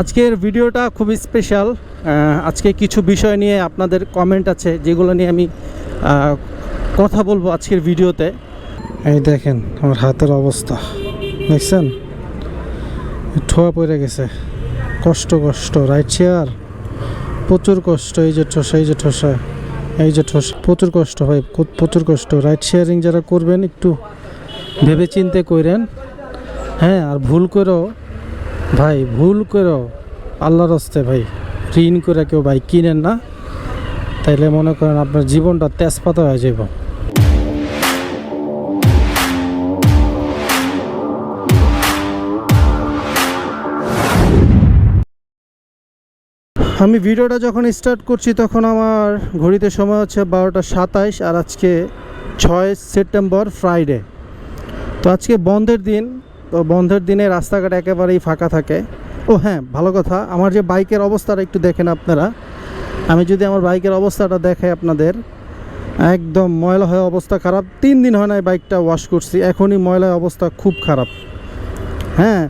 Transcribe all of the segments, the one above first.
আজকের ভিডিওটা খুবই স্পেশাল আজকে কিছু বিষয় নিয়ে আপনাদের কমেন্ট আছে যেগুলো নিয়ে আমি কথা বলব আজকের ভিডিওতে। এই দেখেন, আমার হাতের অবস্থা। দেখছেন? ঠোয়া পড়ে গেছে। কষ্ট কষ্ট রাইট চেয়ার প্রচুর কষ্ট, এই যে ঠোসা, এই যে ঠোসা, এই যে ঠোসা। প্রচুর কষ্ট হয় প্রচুর কষ্ট। রাইট শেয়ারিং যারা করবেন, একটু ভেবে চিন্তে করেন হ্যাঁ আর ভুল করেও ভাই, ভুল করেও আল্লাহর হস্তে ভাই, ঋণ করে কেউ ভাই কিনেন না। তাইলে মনে করেন আপনার জীবনটা তেজপাতা হয়ে যাব আমি ভিডিওটা যখন স্টার্ট করছি, তখন আমার ঘড়িতে সময় হচ্ছে বারোটা সাতাইশ, আর আজকে ছয় সেপ্টেম্বর, ফ্রাইডে। তো আজকে বন্ধের দিন তো বন্ধের দিনে রাস্তাঘাট একেবারেই ফাঁকা থাকে। ও হ্যাঁ ভালো কথা। আমার যে বাইকের অবস্থাটা একটু দেখেন আপনারা। আমি যদি আমার বাইকের অবস্থাটা দেখাই আপনাদের, একদম ময়লা হয়ে অবস্থা খারাপ। তিন দিন হয় না বাইকটা ওয়াশ করছি, এখনই ময়লা অবস্থা খুব খারাপ। হ্যাঁ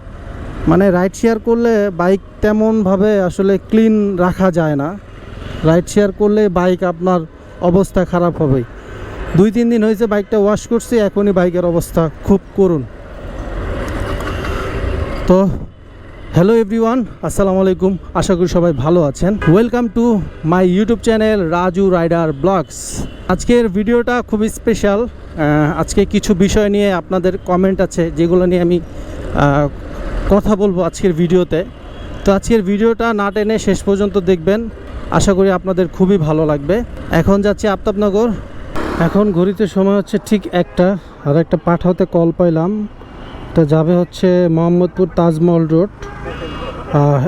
মানে রাইড শেয়ার করলে বাইক তেমনভাবে আসলে ক্লিন রাখা যায় না। রাইড শেয়ার করলে বাইক আপনার অবস্থা খারাপ হবে দুই, তিন দিন হয়েছে বাইকটা ওয়াশ করছি, এখনই বাইকের অবস্থা খুব করুন। তো হ্যালো এভরিওয়ান আসসালামু আলাইকুম। আশা করি সবাই ভালো আছেন। Welcome to my YouTube channel Raju rider vlogs আজকের ভিডিওটা খুবই স্পেশাল আজকে কিছু বিষয় নিয়ে আপনাদের কমেন্ট আছে, যেগুলো নিয়ে আমি কথা বলব আজকের ভিডিওতে। তো আজকের ভিডিওটা না টেনে শেষ পর্যন্ত দেখবেন। আশা করি আপনাদের খুবই ভালো লাগবে। এখন যাচ্ছি আফতাবনগর। এখন ঘড়িতে সময় হচ্ছে ঠিক একটা। আর একটা পাঠাতে কল পাইলাম। এটা যাবে হচ্ছে মোহাম্মদপুর তাজমহল রোড।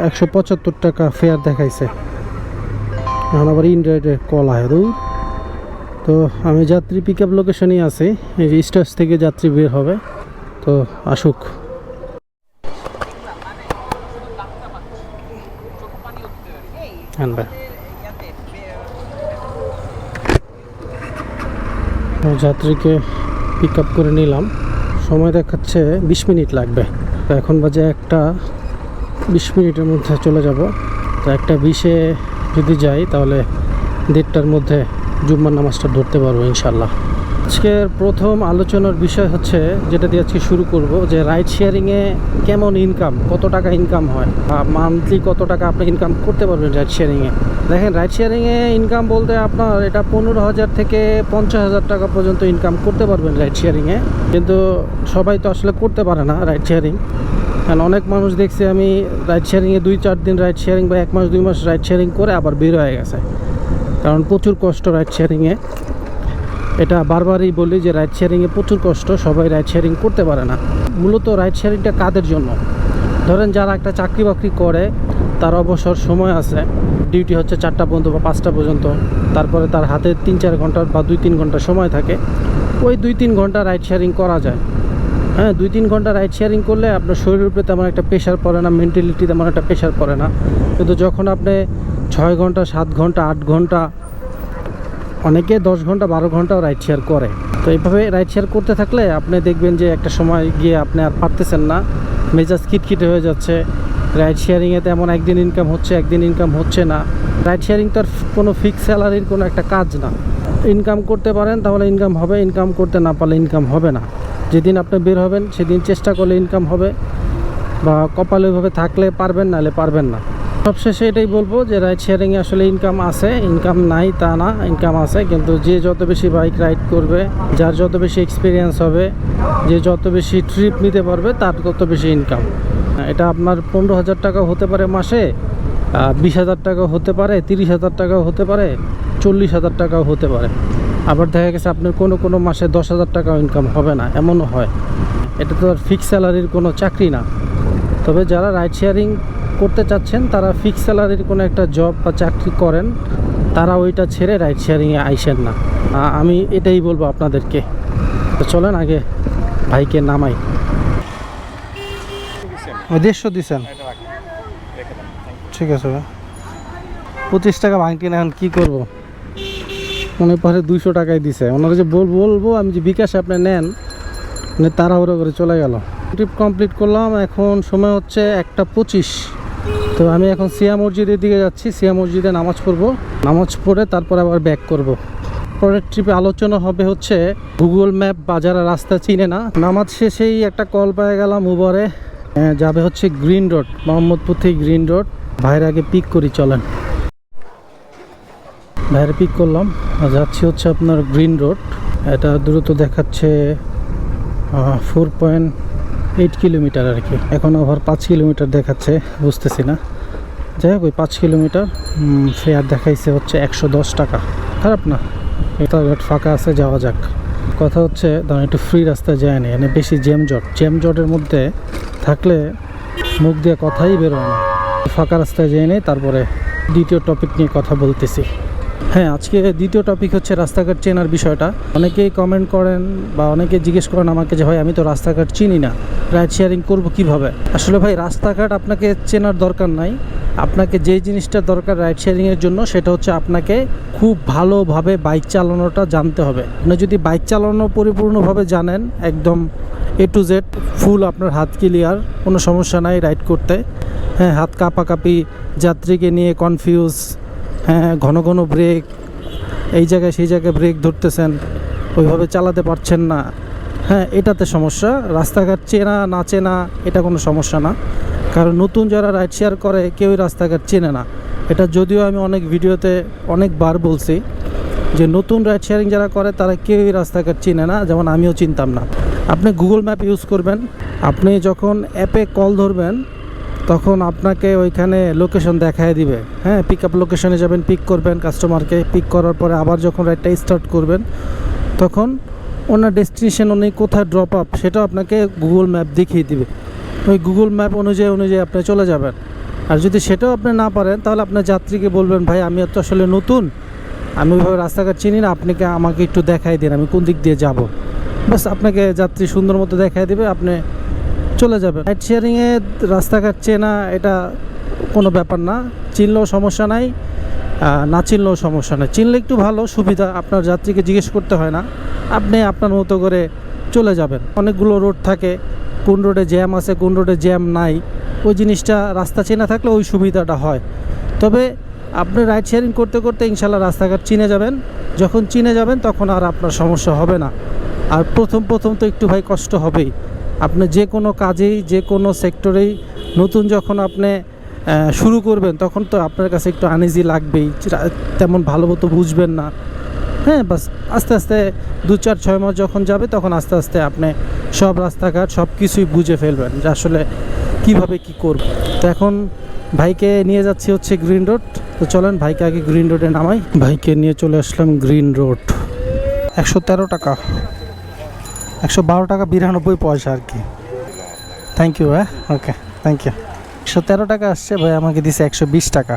একশো পঁচাত্তর টাকা ফেয়ার দেখাইছে। এখন আবার ইন্ডিয়াতে কল আয় তো আমি যাত্রী পিক আপ লোকেশনেই আছি স্টেজ থেকে যাত্রী বের হবে। তো আসুক। যাত্রীকে পিক আপ করে নিলাম। সময় দেখাচ্ছে বিশ মিনিট লাগবে। তো এখন বাজে একটা বিশ মিনিটের মধ্যে চলে যাব। তো একটা বিশে যদি যাই তাহলে দেড়টার মধ্যে জুম্মার নামাজটা ধরতে পারব ইনশাল্লাহ আজকের প্রথম আলোচনার বিষয় হচ্ছে যেটা দিয়ে আজকে শুরু করব যে রাইড শেয়ারিংয়ে কেমন ইনকাম কত টাকা ইনকাম হয়? বা মান্থলি কত টাকা আপনি ইনকাম করতে পারবেন রাইড শেয়ারিংয়ে দেখেন রাইড শেয়ারিংয়ে ইনকাম বলতে আপনার এটা পনেরো হাজার থেকে পঞ্চাশ হাজার টাকা পর্যন্ত ইনকাম করতে পারবেন রাইড শেয়ারিংয়ে কিন্তু সবাই তো আসলে করতে পারে না রাইড শেয়ারিং কারণ অনেক মানুষ দেখছি আমি রাইড শেয়ারিংয়ে দুই, চার দিন রাইড শেয়ারিং বা এক মাস, দুই মাস রাইড শেয়ারিং করে আবার বের হয়ে গেছে। কারণ প্রচুর কষ্ট রাইড শেয়ারিংয়ে এটা বারবারই বলি যে রাইড শেয়ারিংয়ে প্রচুর কষ্ট, সবাই রাইড শেয়ারিং করতে পারে না। মূলত রাইড শেয়ারিংটা কাদের জন্য? ধরেন যারা একটা চাকরি বাকরি করে, তার অবসর সময় আছে ডিউটি হচ্ছে চারটা পর্যন্ত বা পাঁচটা পর্যন্ত, তারপরে তার হাতে তিন চার ঘণ্টার বা দুই তিন ঘণ্টা সময় থাকে, ওই দুই তিন ঘণ্টা রাইড শেয়ারিং করা যায়। হ্যাঁ দুই তিন ঘণ্টা রাইড শেয়ারিং করলে আপনার শরীরের উপরে তেমন একটা প্রেশার পড়ে না মেন্টালিটি তেমন একটা প্রেশার পড়ে না। কিন্তু যখন আপনি ছয় ঘণ্টা, সাত ঘণ্টা, আট ঘণ্টা অনেকে দশ ঘণ্টা বারো ঘন্টাও রাইড শেয়ার করে। তো এইভাবে রাইড শেয়ার করতে থাকলে আপনি দেখবেন যে একটা সময় গিয়ে আপনি আর পারতেছেন না। মেজাজ কিটকিটে হয়ে যাচ্ছে। রাইড শেয়ারিংয়ে তেমন একদিন ইনকাম হচ্ছে, একদিন ইনকাম হচ্ছে না। রাইড শেয়ারিং তো আর কোনো ফিক্স স্যালারির কোনো একটা কাজ না। ইনকাম করতে পারেন তাহলে ইনকাম হবে ইনকাম করতে না পারলে ইনকাম হবে না। যেদিন আপনি বের হবেন, সেদিন চেষ্টা করলে ইনকাম হবে। বা কপালে ওইভাবে থাকলে পারবেন, নাহলে পারবেন না। সবশেষে এটাই বলব যে রাইড শেয়ারিংয়ে আসলে ইনকাম আছে ইনকাম নাই তা না ইনকাম আছে। কিন্তু যে যত বেশি বাইক রাইড করবে, যার যত বেশি এক্সপিরিয়েন্স হবে, যে যত বেশি ট্রিপ নিতে পারবে, তার তত বেশি ইনকাম এটা আপনার পনেরো হাজার টাকা হতে পারে মাসে বিশ হাজার টাকাও হতে পারে, তিরিশ হাজার টাকাও হতে পারে, চল্লিশ হাজার টাকাও হতে পারে। আবার দেখা গেছে আপনার কোনো কোনো মাসে দশ হাজার টাকাও ইনকাম হবে না, এমনও হয়। এটা তো আর ফিক্স স্যালারির কোনো চাকরি না। তবে যারা রাইড শেয়ারিং করতে চাচ্ছেন, তারা ফিক্স স্যালারির কোনো একটা জব বা চাকরি করেন তারা ওইটা ছেড়ে রাইড শেয়ারিংয়ে আইসেন না। আমি এটাই বলব আপনাদেরকে। তো চলেন আগে ভাইকে নামাই। দেড়শো দিছেন? ঠিক আছে পঁচিশ টাকা ভাঙটি না এখন কী করব? মনে পরে দুইশো টাকায় দিছে। ওনারা যে বল বলব, আমি যে বিকাশে আপনি নেন মানে তাড়াহুড়ো করে চলে গেল। ট্রিপ কমপ্লিট করলাম, এখন সময় হচ্ছে একটা পঁচিশ। তো আমি এখন সিয়া মসজিদের দিকে যাচ্ছি, সিয়া মসজিদে নামাজ পড়ব। নামাজ পড়ে তারপর আবার ব্যাক করব। পরের ট্রিপে আলোচনা হবে হচ্ছে গুগল ম্যাপ বা যারা রাস্তা চিনে না, নামাজ শেষেই একটা কল পেয়ে গেলাম উবরে যাবে হচ্ছে গ্রিন রোড মোহাম্মদপুর থেকে গ্রিন রোড ভাইয়ের আগে পিক করি, চলেন। ভাইয়ের পিক করলাম, আর যাচ্ছি হচ্ছে আপনার গ্রিন রোড এটা দ্রুত দেখাচ্ছে ফোর পয়েন্ট এইট কিলোমিটার আর কি। এখন ওভার পাঁচ কিলোমিটার দেখাচ্ছে, বুঝতেছি না। যাই হোক, ওই পাঁচ কিলোমিটার ফেয়ার দেখাইছে হচ্ছে একশো দশ টাকা। খারাপ না। এটা ফাঁকা আছে, যাওয়া যাক। কথা হচ্ছে, ধরেন একটু ফ্রি রাস্তায় যায়নি মানে বেশি জ্যাম জট। জ্যাম জটের মধ্যে থাকলে মুখ দিয়ে কথাই বেরোয় না। ফাঁকা রাস্তায় যেয়ে নেই, তারপরে দ্বিতীয় টপিক নিয়ে কথা বলতেছি। হ্যাঁ আজকে দ্বিতীয় টপিক হচ্ছে রাস্তাঘাট চেনার বিষয়টা। অনেকেই কমেন্ট করেন বা অনেকে জিজ্ঞেস করেন আমাকে যে, ভাই, আমি তো রাস্তাঘাট চিনি না রাইড শেয়ারিং করব কীভাবে? আসলে ভাই, রাস্তাঘাট আপনাকে চেনার দরকার নাই। আপনাকে যে জিনিসটা দরকার রাইড শেয়ারিংয়ের জন্য, সেটা হচ্ছে আপনাকে খুব ভালোভাবে বাইক চালানোটা জানতে হবে। আপনি যদি বাইক চালানো পরিপূর্ণভাবে জানেন, একদম এ টু জেড ফুল আপনার হাত ক্লিয়ার কোনো সমস্যা নাই রাইড করতে। হ্যাঁ হাত কাঁপাকাঁপি, যাত্রীকে নিয়ে কনফিউজ হ্যাঁ ঘন ঘন ব্রেক এই জায়গায় সেই জায়গায় ব্রেক ধরতেছেন। ওইভাবে চালাতে পারছেন না। হ্যাঁ এটাতে সমস্যা। রাস্তাঘাট চেনা, না চেনা, এটা কোনো সমস্যা না। কারণ নতুন যারা রাইড শেয়ার করে, কেউই রাস্তাঘাট চেনে না। এটা যদিও আমি অনেক ভিডিওতে অনেকবার বলছি যে নতুন রাইড শেয়ারিং যারা করে, তারা কেউই রাস্তাঘাট চিনে না। যেমন আমিও চিনতাম না। আপনি গুগল ম্যাপ ইউজ করবেন। আপনি যখন অ্যাপে কল ধরবেন তখন আপনাকে ওইখানে লোকেশন দেখায় দিবে। হ্যাঁ পিক আপ লোকেশনে যাবেন পিক করবেন কাস্টমারকে পিক করার পরে আবার যখন রাইডটা স্টার্ট করবেন, তখন ওনার ডেস্টিনেশন উনি কোথায় ড্রপ আপ সেটাও আপনাকে গুগল ম্যাপ দেখিয়ে দিবে। ওই গুগল ম্যাপ অনুযায়ী অনুযায়ী আপনি চলে যাবেন। আর যদি সেটাও আপনি না পারেন, তাহলে আপনার যাত্রীকে বলবেন, ভাই, আমি তো আসলে নতুন। আমি ওইভাবে রাস্তাঘাট চিনি না, আপনাকে আমাকে একটু দেখাই দিন, আমি কোন দিক দিয়ে যাব? বাস আপনাকে যাত্রী সুন্দর মতো দেখাই দেবে, আপনি চলে যাবেন রাইড শেয়ারিংয়ে রাস্তাঘাট চেনা এটা কোনো ব্যাপার না। চিনলেও সমস্যা নাই না চিনলেও সমস্যা নাই। চিনলে একটু ভালো, সুবিধা, আপনার যাত্রীকে জিজ্ঞেস করতে হয় না। আপনি আপনার মতো করে চলে যাবেন। অনেকগুলো রোড থাকে, কোন রোডে জ্যাম আছে, কোন রোডে জ্যাম নাই। ওই জিনিসটা রাস্তা চেনা থাকলে ওই সুবিধাটা হয়। তবে আপনি রাইড শেয়ারিং করতে করতে ইনশাল্লাহ রাস্তাঘাট চিনে যাবেন। যখন চিনে যাবেন, তখন আর আপনার সমস্যা হবে না। আর প্রথম প্রথম তো একটু ভাই কষ্ট হবেই। আপনি যে কোনো কাজেই, যে কোনো সেক্টরেই নতুন যখন আপনি শুরু করবেন, তখন তো আপনার কাছে একটু আনইজি লাগবেই। তেমন ভালো মতো বুঝবেন না। হ্যাঁ বাস আস্তে আস্তে দু চার ছয় মাস যখন যাবে, তখন আস্তে আস্তে আপনি সব রাস্তাঘাট সব কিছুই বুঝে ফেলবেন যে আসলে কীভাবে কি করব। তো এখন ভাইকে নিয়ে যাচ্ছি হচ্ছে গ্রিন রোড তো চলেন, ভাইকে আগে গ্রিন রোডে নামাই। ভাইকে নিয়ে চলে আসলাম গ্রিন রোড একশো তেরো টাকা। একশো বারো টাকা বিরানব্বই পয়সা আর কি। থ্যাংক ইউ হ্যাঁ ওকে থ্যাংক ইউ একশো তেরো টাকা আসছে, ভাই, আমাকে দিছে একশো বিশ টাকা।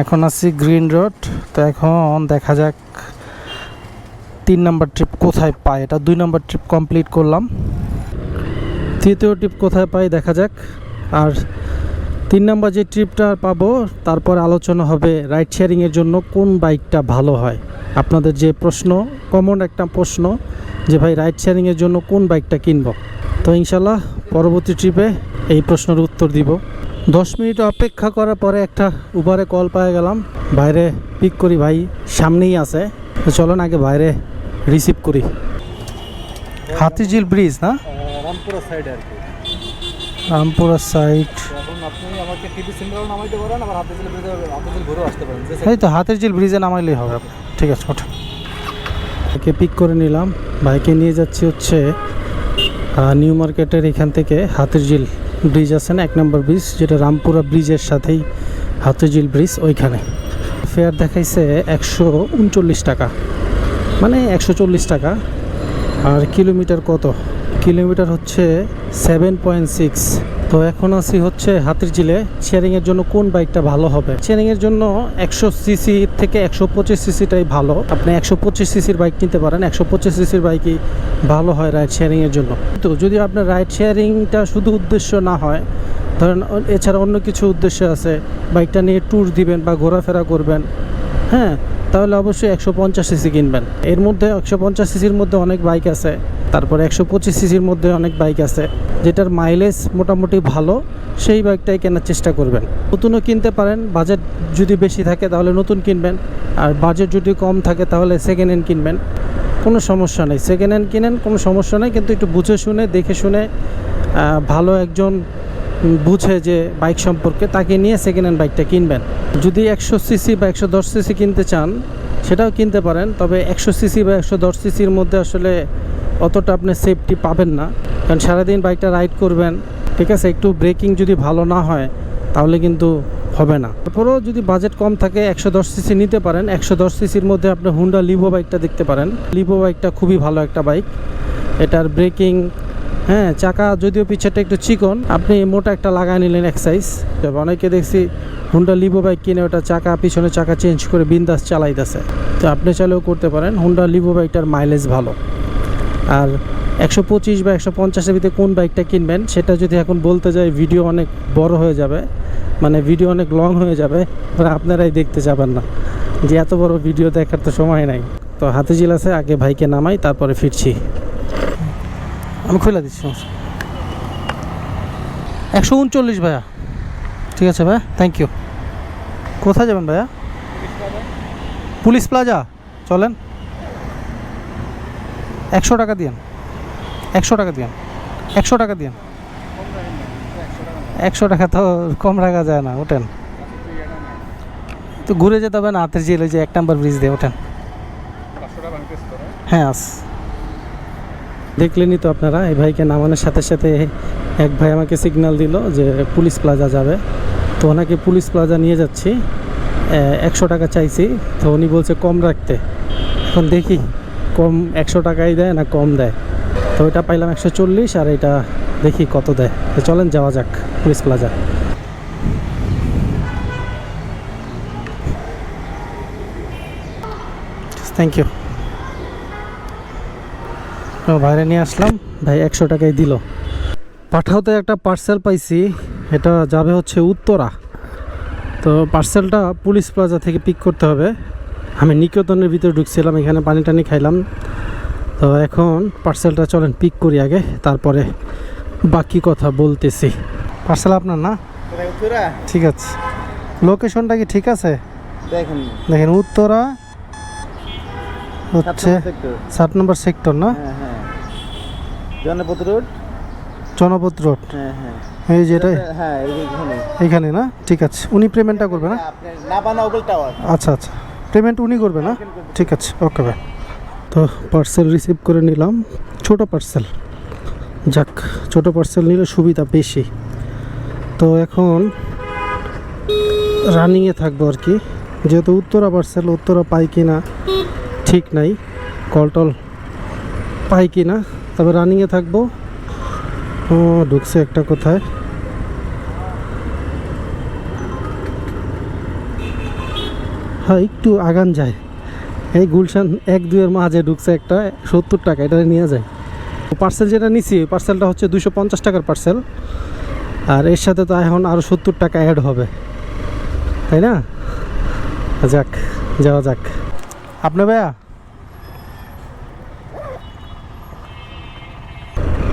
এখন আছি গ্রিন রোড তো এখন দেখা যাক তিন নাম্বার ট্রিপ কোথায় পাই। এটা দুই নাম্বার ট্রিপ কমপ্লিট করলাম। তৃতীয় ট্রিপ কোথায় পাই দেখা যাক। আর তিন নাম্বার যে ট্রিপটা পাবো, তারপর আলোচনা হবে রাইড শেয়ারিংয়ের জন্য কোন বাইকটা ভালো হয়। আপনাদের যে প্রশ্ন কমন একটা প্রশ্ন যে ভাই রাইড শেয়ারিংয়ের জন্য কোন বাইকটা কিনবো? তো ইনশাল্লাহ পরবর্তী ট্রিপে এই প্রশ্নের উত্তর দিব। দশ মিনিট অপেক্ষা করার পরে একটা উবারে কল পাওয়া গেলাম। বাইরে পিক করি ভাই সামনেই আছে। তো চলেন আগে বাইরে রিসিভ করি। হাতিঝিল ব্রিজ না? রামপুরা সাইড আর কি। রামপুরা সাইড এই তো ব্রিজে নামাইলেই হবে। ঠিক আছে ওঠা পিক করে নিলাম। ভাইকে নিয়ে যাচ্ছি হচ্ছে নিউ মার্কেটের এখান থেকে হাতিরঝিল ব্রিজ আছে না? এক নম্বর ব্রিজ, যেটা রামপুরা ব্রিজের সাথেই হাতিরঝিল ব্রিজ ওইখানে। ফেয়ার দেখাইছে একশো উনচল্লিশ টাকা। মানে একশো চল্লিশ টাকা। আর কিলোমিটার কত? কিলোমিটার হচ্ছে সেভেন পয়েন্ট সিক্স। তো এখন আছি হচ্ছে হাতির জিলে শেয়ারিংয়ের জন্য কোন বাইকটা ভালো হবে? শেয়ারিংয়ের জন্য একশো সিসি থেকে একশো পঁচিশ সিসিটাই ভালো। আপনি একশো পঁচিশ সিসির বাইক নিতে পারেন। একশো পঁচিশ সিসির বাইকই ভালো হয় রাইড শেয়ারিংয়ের জন্য। তো যদি আপনার রাইড শেয়ারিংটা শুধু উদ্দেশ্য না হয়, ধরেন এছাড়া অন্য কিছু উদ্দেশ্য আছে, বাইকটা নিয়ে ট্যুর দিবেন বা ঘোরাফেরা করবেন হ্যাঁ তাহলে অবশ্যই একশো পঞ্চাশ সিসি কিনবেন। এর মধ্যে একশো পঞ্চাশ সিসির মধ্যে অনেক বাইক আছে, তারপরে একশো পঁচিশ সিসির মধ্যে অনেক বাইক আছে, যেটার মাইলেজ মোটামুটি ভালো, সেই বাইকটাই কেনার চেষ্টা করবেন। নতুনও কিনতে পারেন বাজেট যদি বেশি থাকে তাহলে নতুন কিনবেন, আর বাজেট যদি কম থাকে তাহলে সেকেন্ড হ্যান্ড কিনবেন। কোনো সমস্যা নেই সেকেন্ড হ্যান্ড কিনেন কোনো সমস্যা নেই, কিন্তু একটু বুঝে শুনে, দেখে শুনে ভালো একজন বুঝে যে বাইক সম্পর্কে, তাকে নিয়ে সেকেন্ড হ্যান্ড বাইকটা কিনবেন। যদি একশো সিসি বা একশো দশ সিসি কিনতে চান, সেটাও কিনতে পারেন, তবে একশো সিসি বা একশো দশ সিসির মধ্যে আসলে অতটা আপনি সেফটি পাবেন না। কারণ সারাদিন বাইকটা রাইড করবেন, ঠিক আছে? একটু ব্রেকিং যদি ভালো না হয়, তাহলে কিন্তু হবে না। তারপরেও যদি বাজেট কম থাকে, একশো দশ সিসি নিতে পারেন। একশো দশ সিসির মধ্যে আপনি হুন্ডা লিভো বাইকটা দেখতে পারেন। লিভো বাইকটা খুবই ভালো একটা বাইক এটার ব্রেকিং হ্যাঁ চাকা যদিও পিছেরটা একটু চিকন, আপনি মোটা একটা লাগায় নিলেন এক্সাইজ। তবে অনেকে দেখছি হুন্ডা লিভো বাইক কিনে ওটা চাকা, পিছনে চাকা চেঞ্জ করে বিন্দাস চালাইতেছে। তো আপনি চাইলেও করতে পারেন হুন্ডা লিভো বাইকটার মাইলেজ ভালো। আর একশো পঁচিশ বা একশো পঞ্চাশের ভিতরে কোন বাইকটা কিনবেন, সেটা যদি এখন বলতে যাই ভিডিও অনেক বড় হয়ে যাবে। মানে ভিডিও অনেক লং হয়ে যাবে এবার আপনারাই দেখতে যাবেন না। যে এত বড় ভিডিও দেখার তো সময় নাই। তো হাতিঝিল আছে, আগে ভাইকে নামাই, তারপরে ফিরছি। আমি খুলে দিচ্ছি একশো উনচল্লিশ ভাইয়া। ঠিক আছে ভাইয়া থ্যাংক ইউ কোথায় যাবেন ভাইয়া? পুলিশ প্লাজা, চলেন। একশো টাকা দিয়েন, একশো টাকা দিয়েন, একশো টাকা দিয়েন। একশো টাকা তো কম রাখা যায় না, ওঠেন। তো ঘুরে যেতে হবে না, হাতের জেলে যে এক নাম্বার ব্রিজ দিয়ে ওঠেন। হ্যাঁ আস। দেখলেনই তো আপনারা, এই ভাইকে নামানোর সাথে সাথে এক ভাই আমাকে সিগন্যাল দিল যে পুলিশ প্লাজা যাবে। তো ওনাকে পুলিশ প্লাজা নিয়ে যাচ্ছি একশো টাকা চাইছি, তো উনি বলছে কম রাখতে। এখন দেখি, কম একশো টাকাই দেয় না কম দেয়। তো ওইটা পাইলাম একশো চল্লিশ আর এটা দেখি কত দেয়। তো চলেন যাওয়া যাক পুলিশ প্লাজা থ্যাংক ইউ তো বাইরে নিয়ে আসলাম। ভাই একশো টাকাই দিল। পাঠাওতে একটা পার্সেল পাইছি। এটা যাবে হচ্ছে উত্তরা। তো পার্সেলটা পুলিশ প্লাজা থেকে পিক করতে হবে। আমি নিকেতনের ভিতরে ঢুকছিলাম এখানে পানি টানি খাইলাম। তো এখন পার্সেলটা চলেন পিক করি আগে তারপরে বাকি কথা বলতেছি। পার্সেল আপনার না? ঠিক আছে। লোকেশনটা কি ঠিক আছে? দেখেন। দেখেন উত্তরা হচ্ছে সাত নম্বর সেক্টর না? হ্যাঁ রোড? জনপদ রোড। হ্যাঁ হ্যাঁ। এই যেটাই হ্যাঁ এইখানে এইখানে না? ঠিক আছে। উনি পেমেন্টটা করবে না? টাওয়ার। আচ্ছা আচ্ছা। পেমেন্ট উনি করবে না? ঠিক আছে ওকে ভাই তো পার্সেল রিসিভ করে নিলাম। ছোট পার্সেল যাক ছোট পার্সেল নিলে সুবিধা বেশি। তো এখন রানিংয়ে থাকব আর কি। যেহেতু উত্তরা পার্সেল উত্তরা পাই কি না ঠিক নাই। কল টল পাই কি না, তবে রানিংয়ে থাকব। ঢুকছে একটা কোথায়। হ্যাঁ একটু আগান যায়। এই গুলশান এক দুইয়ের মাঝে ঢুকছে একটা সত্তর টাকা, এটা নিয়ে যায়। পার্সেল যেটা নিছি পার্সেলটা হচ্ছে দুশো পঞ্চাশ টাকার পার্সেল আর এর সাথে তো এখন আরও সত্তর টাকা অ্যাড হবে। তাই না? যাক, যাওয়া যাক। আপনার ভাইয়া?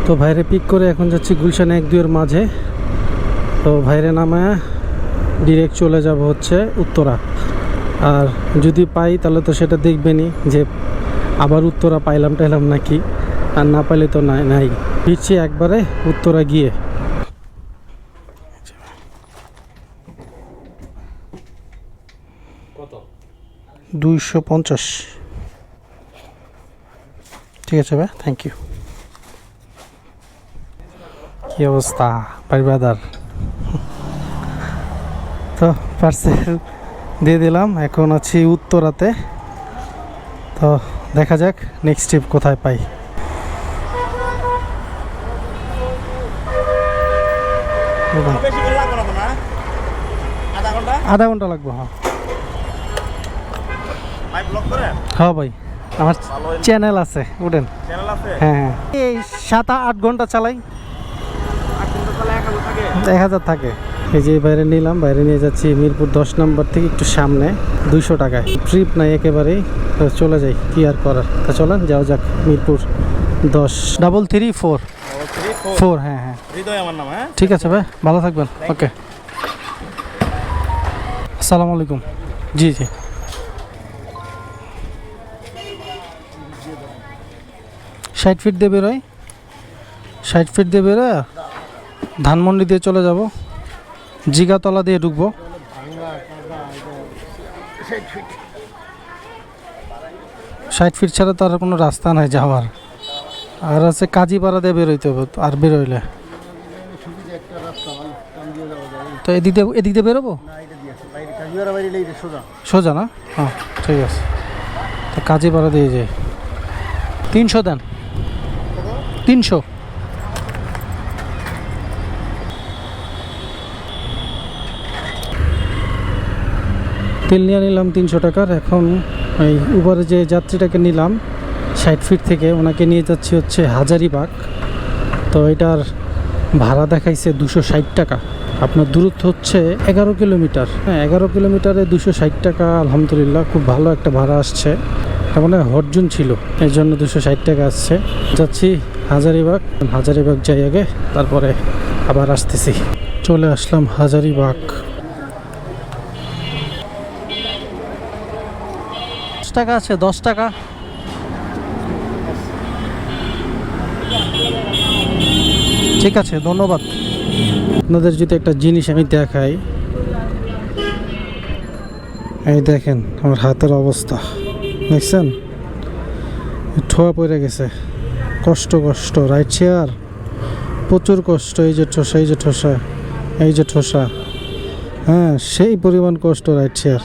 তো ভাইরে পিক করে এখন যাচ্ছি গুলশান এক দুইয়ের মাঝে। তো ভাইরে নামায় ডিরেক্ট চলে যাব হচ্ছে উত্তরা। আর যদি পাই তাহলে তো সেটা দেখবেনই যে আবার উত্তরা পাইলাম টাইলাম নাকি, আর না পাইলে তো নাই নাই। ফিরছি একবারে উত্তরা গিয়ে। দুইশো পঞ্চাশ। ঠিক আছে ভাই থ্যাংক ইউ কি অবস্থা পারিবাদার তো পার্সেল দিয়ে দিলাম এখন আছি উত্তরাতে। তো দেখা যাক নেক্সট ট্রিপ কোথায় পাই। আধা ঘণ্টা লাগবে হ্যাঁ। ভাই হ্যাঁ ভাই আমার চ্যানেল আছে উঠেন। হ্যাঁ হ্যাঁ। এই সাত আট ঘণ্টা চালাই আট ঘণ্টা তাহলে এক হাজার থাকে এক হাজার থাকে। এই যে বাইরে নিলাম বাইরে নিয়ে যাচ্ছি মিরপুর দশ নম্বর থেকে একটু সামনে দুইশো টাকায়। ট্রিপ নাই একেবারেই চলে যাই কি আর করার। তা চলেন যাও যাক মিরপুর দশ। ডাবল থ্রি ফোর ফোর হ্যাঁ হ্যাঁ। হ্যাঁ? ঠিক আছে ভাই ভালো থাকবেন। ওকে আসসালামু আলাইকুম। জি জি। ষাট ফিট দিয়ে বেরোয়? ষাট ফিট দিয়ে বেরোয়? ধানমন্ডি দিয়ে চলে যাব। জিগাতলা দিয়ে ঢুকবো। ষাট ফিট ছাড়া তো আর কোনো রাস্তা নাই যাওয়ার। আর আছে কাজীপাড়া দিয়ে বেরোইতে হবে আর বেরোইলে। তো এদিক দিয়ে এদিক দিয়ে বেরোবো? সোজা না? হ্যাঁ ঠিক আছে। তো কাজীপাড়া দিয়ে যাই। তিনশো দেন। তিনশো? তেল নিয়ে নিলাম তিনশো টাকার। এখন ওই উপরে যে যাত্রীটাকে নিলাম, ষাট ফিট থেকে ওনাকে নিয়ে যাচ্ছি হচ্ছে হাজারিবাগ। তো এটার ভাড়া দেখাইছে দুশো ষাট টাকা। আপনার দূরত্ব হচ্ছে এগারো কিলোমিটার। হ্যাঁ এগারো কিলোমিটারে দুশো ষাট টাকা, আলহামদুলিল্লাহ খুব ভালো একটা ভাড়া আসছে। মানে হরজুন ছিল, এর জন্য দুশো ষাট টাকা আসছে। যাচ্ছি হাজারিবাগ হাজারিবাগ যাই আগে, তারপরে আবার আসতেছি। চলে আসলাম হাজারিবাগ। টাকা আছে, দশ টাকা। ঠিক আছে, ধন্যবাদ। আপনাদের যদি একটা জিনিস আমি দেখাই, এই দেখেন আমার হাতের অবস্থা, দেখছেন? ঠোয়া পড়ে গেছে, কষ্ট কষ্ট রাইট চেয়ার প্রচুর কষ্ট, এই যে ঠোসা, এই যে ঠোসা, এই যে ঠোসা। হ্যাঁ সেই পরিমাণ কষ্ট রাইট চেয়ার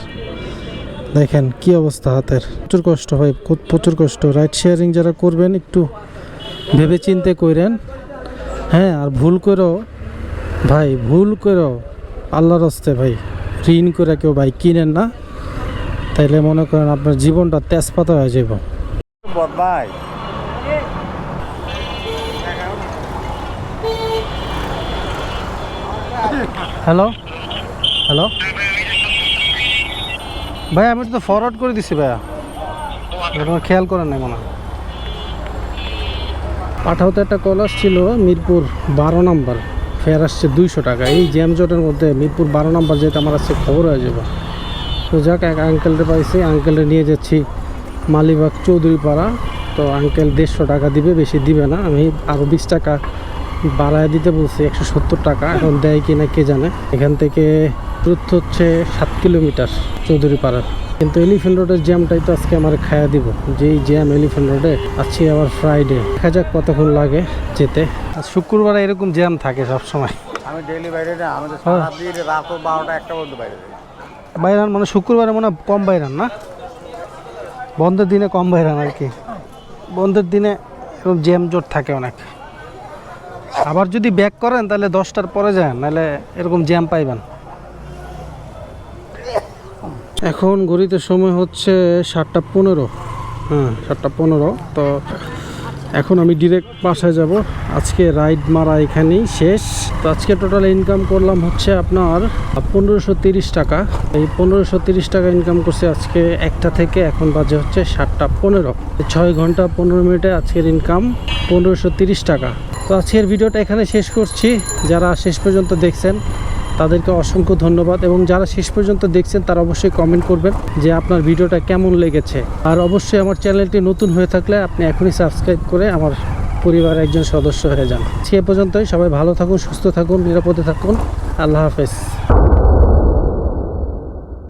দেখেন কি অবস্থা হাতের। প্রচুর কষ্ট হয় প্রচুর কষ্ট। রাইট শেয়ারিং যারা করবেন একটু ভেবে চিন্তে করেন হ্যাঁ আর ভুল করেও ভাই ভুল করেও আল্লাহর হস্তে ভাই ঋণ করে কেউ ভাই কিনেন না। তাইলে মনে করেন আপনার জীবনটা তেজপাতা হয়ে যাব বদমাই হ্যালো? হ্যালো? ভাই, আমি তো ফরওয়ার্ড করে দিছি ভাইয়া। তোমার খেয়াল করেন নাই মনে হয়। একটা কল আসছিল মিরপুর বারো নাম্বার। ফেয়ার আসছে দুইশো টাকা। এই জ্যাম জটের মধ্যে মিরপুর বারো নাম্বার যেতে আমার আসছে খবর হয়ে যাবে। তো যাক, এক আঙ্কেলটা পাইছি। আঙ্কেলটা নিয়ে যাচ্ছি মালিবাগ চৌধুরী পাড়া তো আঙ্কেল দেড়শো টাকা দিবে, বেশি দিবে না। আমি আরও বিশ টাকা বাড়ায় দিতে বলছি, একশো সত্তর টাকা। এখন দেয় কি না কে জানে। এখান থেকে দূরত্ব হচ্ছে সাত কিলোমিটার চৌধুরী পাড়ার কিন্তু এলিফেন্ট রোডের জ্যামটাই তো আজকে আমার খায়া দিব। যেই জ্যাম এলিফেন্ট রোডে আজকে আবার ফ্রাইডে দেখা যাক কতক্ষণ লাগে যেতে। আর শুক্রবারে এরকম জ্যাম থাকে সব সময় আমি ডেইলি বাইরে না আমাদের হ্যাঁ। রাত বারোটা একটা পর্যন্ত বাইরে। বাইরান মানে শুক্রবারে মনে কম বাইরান না? বন্ধের দিনে কম বাইরান আর কি। বন্ধের দিনে এরকম জ্যাম জট থাকে অনেক। আবার যদি ব্যাক করেন তাহলে দশটার পরে যান নাহলে এরকম জ্যাম পাইবেন। এখন ঘড়িতে সময় হচ্ছে সাতটা পনেরো। হ্যাঁ সাতটা পনেরো। তো এখন আমি ডিরেক্ট বাসায় যাব। আজকে রাইড মারা এখানেই শেষ। তো আজকে টোটাল ইনকাম করলাম হচ্ছে আপনার পনেরোশো তিরিশ টাকা। এই পনেরোশো তিরিশ টাকা ইনকাম করছে আজকে একটা থেকে, এখন বাজে হচ্ছে সাতটা পনেরো। ছয় ঘণ্টা পনেরো মিনিটে আজকের ইনকাম পনেরোশো তিরিশ টাকা। তো আজকের ভিডিওটা এখানে শেষ করছি। যারা শেষ পর্যন্ত দেখছেন তাদেরকে অসংখ্য ধন্যবাদ এবং যারা শেষ পর্যন্ত দেখছেন তারা অবশ্যই কমেন্ট করবেন যে আপনার ভিডিওটা কেমন লেগেছে। আর অবশ্যই আমার চ্যানেলটি নতুন হয়ে থাকলে আপনি এখনই সাবস্ক্রাইব করে আমার পরিবারের একজন সদস্য হয়ে যান। সে পর্যন্তই সবাই ভালো থাকুন, সুস্থ থাকুন, নিরাপদে থাকুন। আল্লাহ হাফেজ।